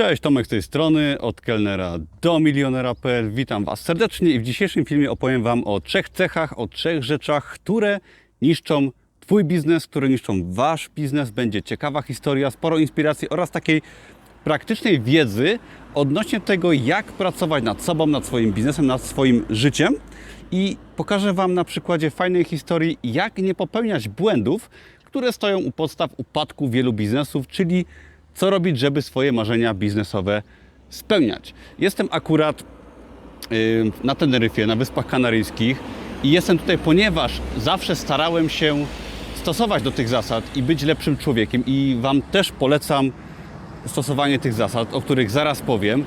Cześć, Tomek z tej strony, od kelnera do milionera.pl. Witam Was serdecznie i w dzisiejszym filmie opowiem Wam o trzech cechach, o trzech rzeczach, które niszczą Twój biznes, które niszczą Wasz biznes. Będzie ciekawa historia, sporo inspiracji oraz takiej praktycznej wiedzy odnośnie tego, jak pracować nad sobą, nad swoim biznesem, nad swoim życiem. I pokażę Wam na przykładzie fajnej historii, jak nie popełniać błędów, które stoją u podstaw upadku wielu biznesów, czyli co robić, żeby swoje marzenia biznesowe spełniać. Jestem akurat yy, na Teneryfie, na Wyspach Kanaryjskich i jestem tutaj, ponieważ zawsze starałem się stosować do tych zasad i być lepszym człowiekiem i Wam też polecam stosowanie tych zasad, o których zaraz powiem.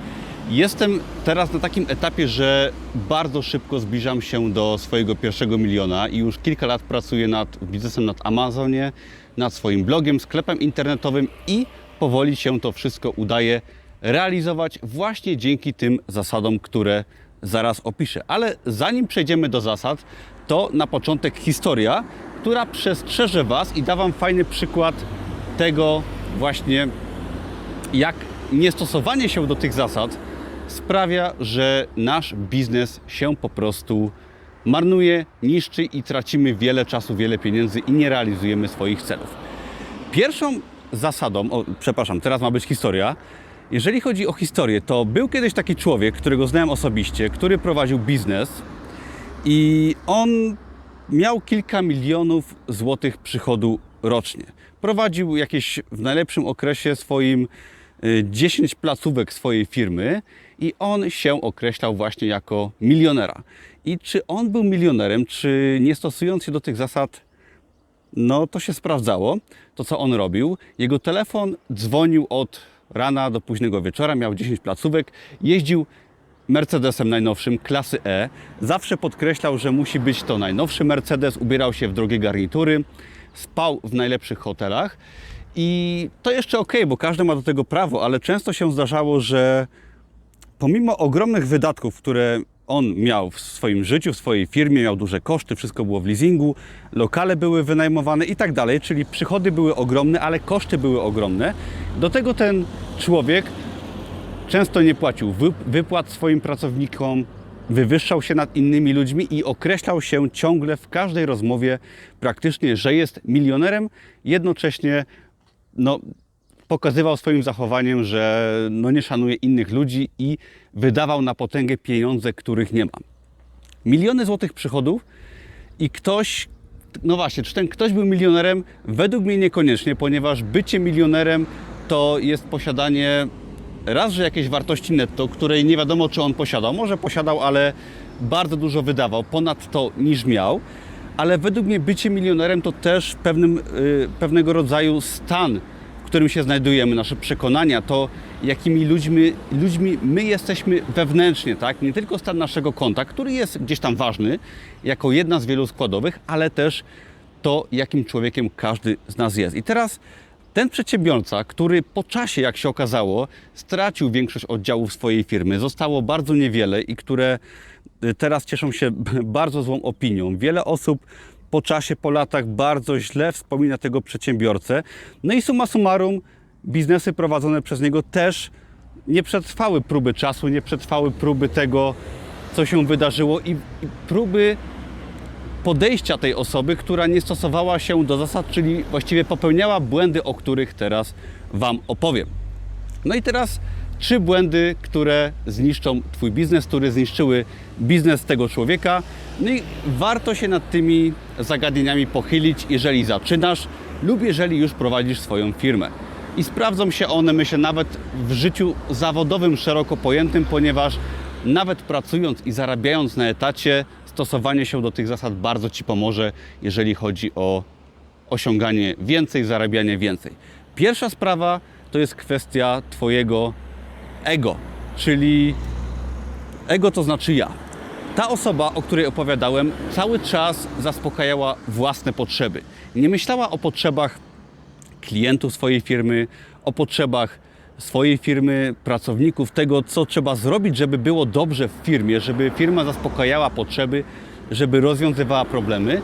Jestem teraz na takim etapie, że bardzo szybko zbliżam się do swojego pierwszego miliona i już kilka lat pracuję nad biznesem nad Amazonie, nad swoim blogiem, sklepem internetowym i powoli się to wszystko udaje realizować właśnie dzięki tym zasadom, które zaraz opiszę. Ale zanim przejdziemy do zasad, to na początek historia, która przestrzeże Was i da Wam fajny przykład tego właśnie, jak niestosowanie się do tych zasad sprawia, że nasz biznes się po prostu marnuje, niszczy i tracimy wiele czasu, wiele pieniędzy i nie realizujemy swoich celów. Pierwszą zasadą, o, przepraszam, teraz ma być historia. Jeżeli chodzi o historię, to był kiedyś taki człowiek, którego znałem osobiście, który prowadził biznes i on miał kilka milionów złotych przychodu rocznie. Prowadził jakieś w najlepszym okresie swoim y, 10 placówek swojej firmy i on się określał właśnie jako milionera. I czy on był milionerem, czy nie stosując się do tych zasad, no to się sprawdzało, to co on robił. Jego telefon dzwonił od rana do późnego wieczora, miał 10 placówek, jeździł Mercedesem najnowszym, klasy E. Zawsze podkreślał, że musi być to najnowszy Mercedes, ubierał się w drogie garnitury, spał w najlepszych hotelach. I to jeszcze ok, bo każdy ma do tego prawo, ale często się zdarzało, że pomimo ogromnych wydatków, które on miał w swoim życiu, w swojej firmie, miał duże koszty, wszystko było w leasingu, lokale były wynajmowane i tak dalej, czyli przychody były ogromne, ale koszty były ogromne. Do tego ten człowiek często nie płacił wy- wypłat swoim pracownikom, wywyższał się nad innymi ludźmi i określał się ciągle w każdej rozmowie praktycznie, że jest milionerem, jednocześnie no, pokazywał swoim zachowaniem, że no, nie szanuje innych ludzi i wydawał na potęgę pieniądze, których nie ma. Miliony złotych przychodów i ktoś, no właśnie, czy ten ktoś był milionerem? Według mnie niekoniecznie, ponieważ bycie milionerem to jest posiadanie raz, że jakiejś wartości netto, której nie wiadomo, czy on posiadał. Może posiadał, ale bardzo dużo wydawał, ponad to niż miał. Ale według mnie bycie milionerem to też pewnym, y, pewnego rodzaju stan, którym się znajdujemy, nasze przekonania, to jakimi ludźmi, ludźmi my jesteśmy wewnętrznie, tak? Nie tylko stan naszego konta, który jest gdzieś tam ważny, jako jedna z wielu składowych, ale też to, jakim człowiekiem każdy z nas jest. I teraz ten przedsiębiorca, który po czasie, jak się okazało, stracił większość oddziałów swojej firmy, zostało bardzo niewiele i które y, teraz cieszą się bardzo złą opinią. Wiele osób po czasie, po latach bardzo źle wspomina tego przedsiębiorcę. No i summa summarum, biznesy prowadzone przez niego też nie przetrwały próby czasu, nie przetrwały próby tego, co się wydarzyło i, i próby podejścia tej osoby, która nie stosowała się do zasad, czyli właściwie popełniała błędy, o których teraz Wam opowiem. No i teraz trzy błędy, które zniszczą Twój biznes, które zniszczyły biznes tego człowieka. No i warto się nad tymi zagadnieniami pochylić, jeżeli zaczynasz lub jeżeli już prowadzisz swoją firmę. I sprawdzą się one, myślę, nawet w życiu zawodowym szeroko pojętym, ponieważ nawet pracując i zarabiając na etacie, stosowanie się do tych zasad bardzo Ci pomoże, jeżeli chodzi o osiąganie więcej, zarabianie więcej. Pierwsza sprawa to jest kwestia Twojego ego, czyli ego to znaczy ja. Ta osoba, o której opowiadałem, cały czas zaspokajała własne potrzeby. Nie myślała o potrzebach klientów swojej firmy, o potrzebach swojej firmy, pracowników, tego, co trzeba zrobić, żeby było dobrze w firmie, żeby firma zaspokajała potrzeby, żeby rozwiązywała problemy,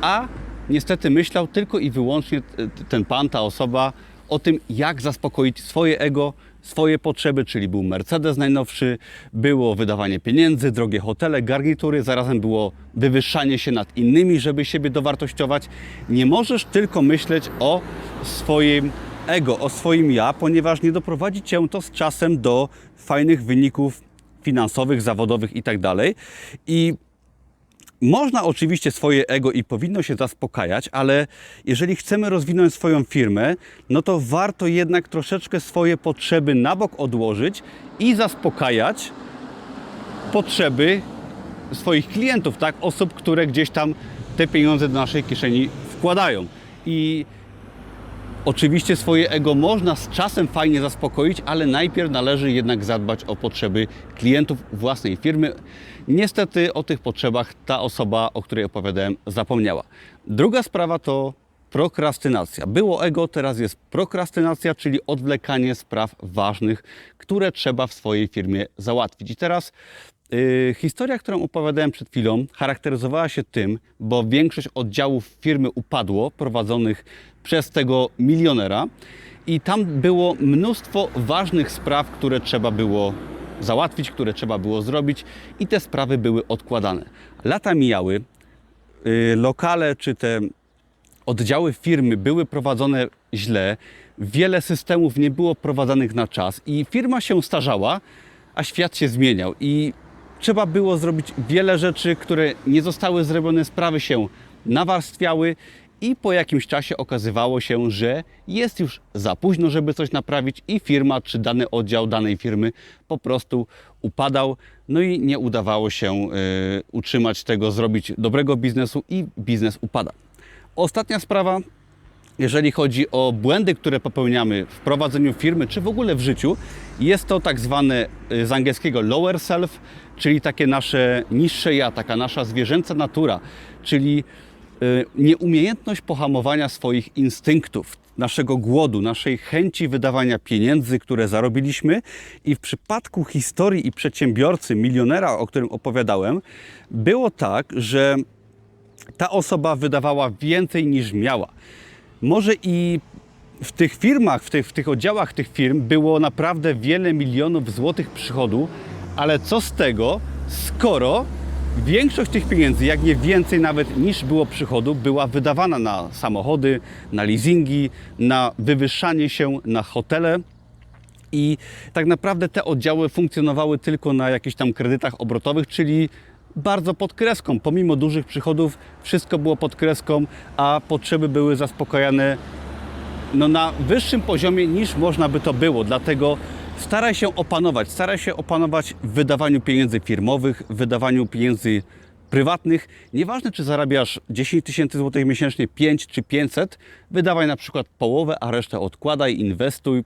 a niestety myślał tylko i wyłącznie ten pan, ta osoba o tym, jak zaspokoić swoje ego, swoje potrzeby, czyli był Mercedes najnowszy, było wydawanie pieniędzy, drogie hotele, garnitury, zarazem było wywyższanie się nad innymi, żeby siebie dowartościować. Nie możesz tylko myśleć o swoim ego, o swoim ja, ponieważ nie doprowadzi cię to z czasem do fajnych wyników finansowych, zawodowych itd. I można oczywiście swoje ego i powinno się zaspokajać, ale jeżeli chcemy rozwinąć swoją firmę, no to warto jednak troszeczkę swoje potrzeby na bok odłożyć i zaspokajać potrzeby swoich klientów, tak? Osób, które gdzieś tam te pieniądze do naszej kieszeni wkładają. I Oczywiście swoje ego można z czasem fajnie zaspokoić, ale najpierw należy jednak zadbać o potrzeby klientów własnej firmy. Niestety o tych potrzebach ta osoba, o której opowiadałem, zapomniała. Druga sprawa to prokrastynacja. Było ego, teraz jest prokrastynacja, czyli odwlekanie spraw ważnych, które trzeba w swojej firmie załatwić. I teraz Yy, historia, którą opowiadałem przed chwilą, charakteryzowała się tym, bo większość oddziałów firmy upadło, prowadzonych przez tego milionera, i tam było mnóstwo ważnych spraw, które trzeba było załatwić, które trzeba było zrobić, i te sprawy były odkładane. Lata mijały, yy, lokale czy te oddziały firmy były prowadzone źle, wiele systemów nie było prowadzonych na czas i firma się starzała, a świat się zmieniał. I trzeba było zrobić wiele rzeczy, które nie zostały zrobione, sprawy się nawarstwiały i po jakimś czasie okazywało się, że jest już za późno, żeby coś naprawić i firma czy dany oddział danej firmy po prostu upadał, no i nie udawało się y, utrzymać tego, zrobić dobrego biznesu i biznes upada. Ostatnia sprawa, jeżeli chodzi o błędy, które popełniamy w prowadzeniu firmy, czy w ogóle w życiu, jest to tak zwane y, z angielskiego lower self, czyli takie nasze niższe ja, taka nasza zwierzęca natura, czyli y, nieumiejętność pohamowania swoich instynktów, naszego głodu, naszej chęci wydawania pieniędzy, które zarobiliśmy. I w przypadku historii i przedsiębiorcy, milionera, o którym opowiadałem, było tak, że ta osoba wydawała więcej niż miała. Może i w tych firmach, w tych, w tych oddziałach tych firm było naprawdę wiele milionów złotych przychodu, ale co z tego, skoro większość tych pieniędzy, jak nie więcej nawet niż było przychodu, była wydawana na samochody, na leasingi, na wywyższanie się, na hotele. I tak naprawdę te oddziały funkcjonowały tylko na jakichś tam kredytach obrotowych, czyli bardzo pod kreską. Pomimo dużych przychodów, wszystko było pod kreską, a potrzeby były zaspokajane no, na wyższym poziomie niż można by to było. Dlatego staraj się opanować, staraj się opanować w wydawaniu pieniędzy firmowych, w wydawaniu pieniędzy prywatnych. Nieważne, czy zarabiasz 10 tysięcy złotych miesięcznie, 5 czy 500, wydawaj na przykład połowę, a resztę odkładaj, inwestuj,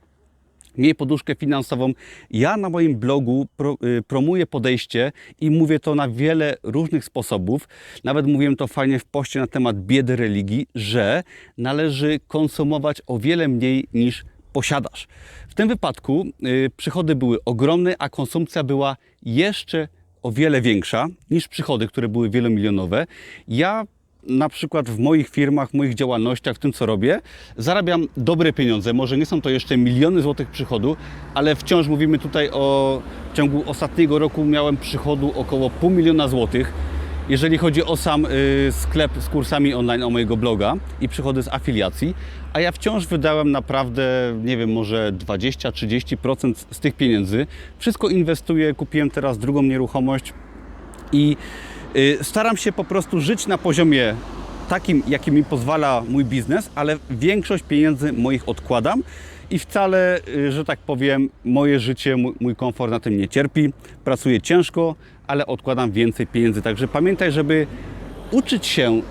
miej poduszkę finansową. Ja na moim blogu pro, y, promuję podejście i mówię to na wiele różnych sposobów. Nawet mówiłem to fajnie w poście na temat biedy religii, że należy konsumować o wiele mniej niż posiadasz. W tym wypadku y, przychody były ogromne, a konsumpcja była jeszcze o wiele większa niż przychody, które były wielomilionowe. Ja na przykład w moich firmach, w moich działalnościach, w tym co robię, zarabiam dobre pieniądze. Może nie są to jeszcze miliony złotych przychodu, ale wciąż mówimy tutaj o w ciągu ostatniego roku miałem przychodu około pół miliona złotych. Jeżeli chodzi o sam y, sklep z kursami online o mojego bloga i przychody z afiliacji, a ja wciąż wydałem naprawdę, nie wiem, może 20-30% z tych pieniędzy. Wszystko inwestuję, kupiłem teraz drugą nieruchomość i y, staram się po prostu żyć na poziomie takim, jaki mi pozwala mój biznes, ale większość pieniędzy moich odkładam i wcale, y, że tak powiem, moje życie, mój, mój komfort na tym nie cierpi. Pracuję ciężko, ale odkładam więcej pieniędzy. Także pamiętaj, żeby uczyć się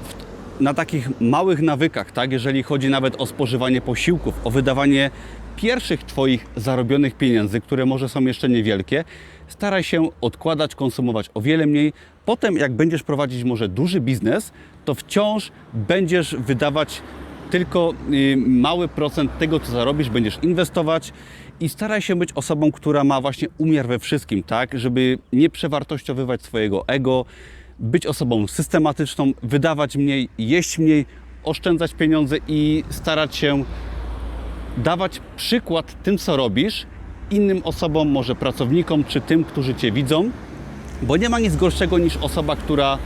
na takich małych nawykach, tak? jeżeli chodzi nawet o spożywanie posiłków, o wydawanie pierwszych Twoich zarobionych pieniędzy, które może są jeszcze niewielkie, staraj się odkładać, konsumować o wiele mniej. Potem, jak będziesz prowadzić może duży biznes, to wciąż będziesz wydawać tylko y, mały procent tego, co zarobisz, będziesz inwestować i staraj się być osobą, która ma właśnie umiar we wszystkim, tak, żeby nie przewartościowywać swojego ego, być osobą systematyczną, wydawać mniej, jeść mniej, oszczędzać pieniądze i starać się dawać przykład tym, co robisz innym osobom, może pracownikom, czy tym, którzy Cię widzą, bo nie ma nic gorszego niż osoba, która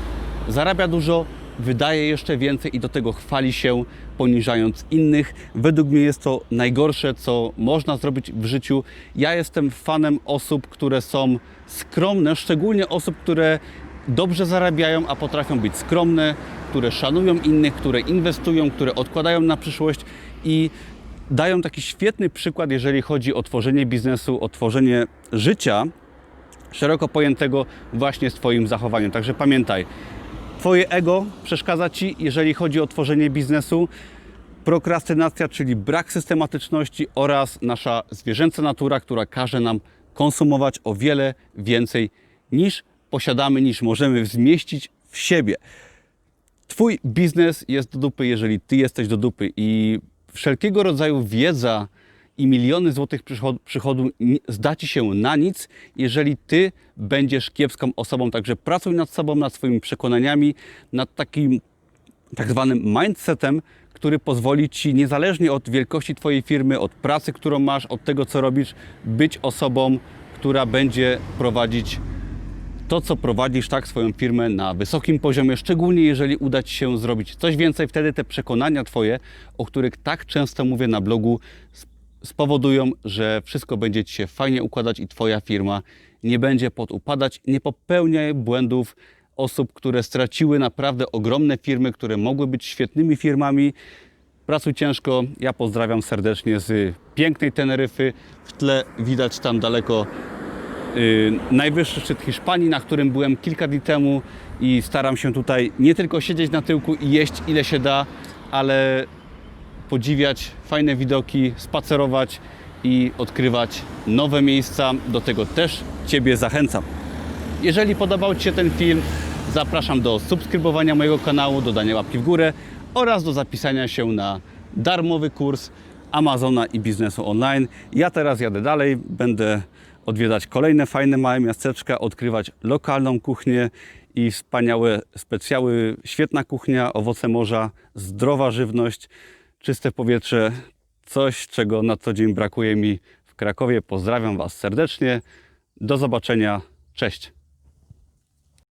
zarabia dużo, wydaje jeszcze więcej i do tego chwali się, poniżając innych. Według mnie jest to najgorsze, co można zrobić w życiu. Ja jestem fanem osób, które są skromne, szczególnie osób, które dobrze zarabiają, a potrafią być skromne, które szanują innych, które inwestują, które odkładają na przyszłość i dają taki świetny przykład, jeżeli chodzi o tworzenie biznesu, o tworzenie życia szeroko pojętego właśnie z Twoim zachowaniem. Także pamiętaj, Twoje ego przeszkadza Ci, jeżeli chodzi o tworzenie biznesu. Prokrastynacja, czyli brak systematyczności oraz nasza zwierzęca natura, która każe nam konsumować o wiele więcej niż posiadamy, niż możemy zmieścić w siebie. Twój biznes jest do dupy, jeżeli ty jesteś do dupy i wszelkiego rodzaju wiedza i miliony złotych przychod- przychodu ni- zda ci się na nic, jeżeli ty będziesz kiepską osobą. Także pracuj nad sobą, nad swoimi przekonaniami, nad takim tak zwanym mindsetem, który pozwoli ci niezależnie od wielkości twojej firmy, od pracy, którą masz, od tego, co robisz, być osobą, która będzie prowadzić to, co prowadzisz, tak, swoją firmę na wysokim poziomie, szczególnie jeżeli uda Ci się zrobić coś więcej, wtedy te przekonania Twoje, o których tak często mówię na blogu, spowodują, że wszystko będzie Ci się fajnie układać i Twoja firma nie będzie podupadać. Nie popełniaj błędów osób, które straciły naprawdę ogromne firmy, które mogły być świetnymi firmami. Pracuj ciężko. Ja pozdrawiam serdecznie z pięknej Teneryfy. W tle widać tam daleko y, najwyższy szczyt Hiszpanii, na którym byłem kilka dni temu i staram się tutaj nie tylko siedzieć na tyłku i jeść ile się da, ale podziwiać fajne widoki, spacerować i odkrywać nowe miejsca. Do tego też Ciebie zachęcam. Jeżeli podobał Ci się ten film, zapraszam do subskrybowania mojego kanału, dodania łapki w górę oraz do zapisania się na darmowy kurs Amazona i biznesu online. Ja teraz jadę dalej, będę odwiedzać kolejne fajne małe miasteczka, odkrywać lokalną kuchnię i wspaniałe specjały, świetna kuchnia, owoce morza, zdrowa żywność, czyste powietrze, coś czego na co dzień brakuje mi w Krakowie. Pozdrawiam Was serdecznie. Do zobaczenia. Cześć.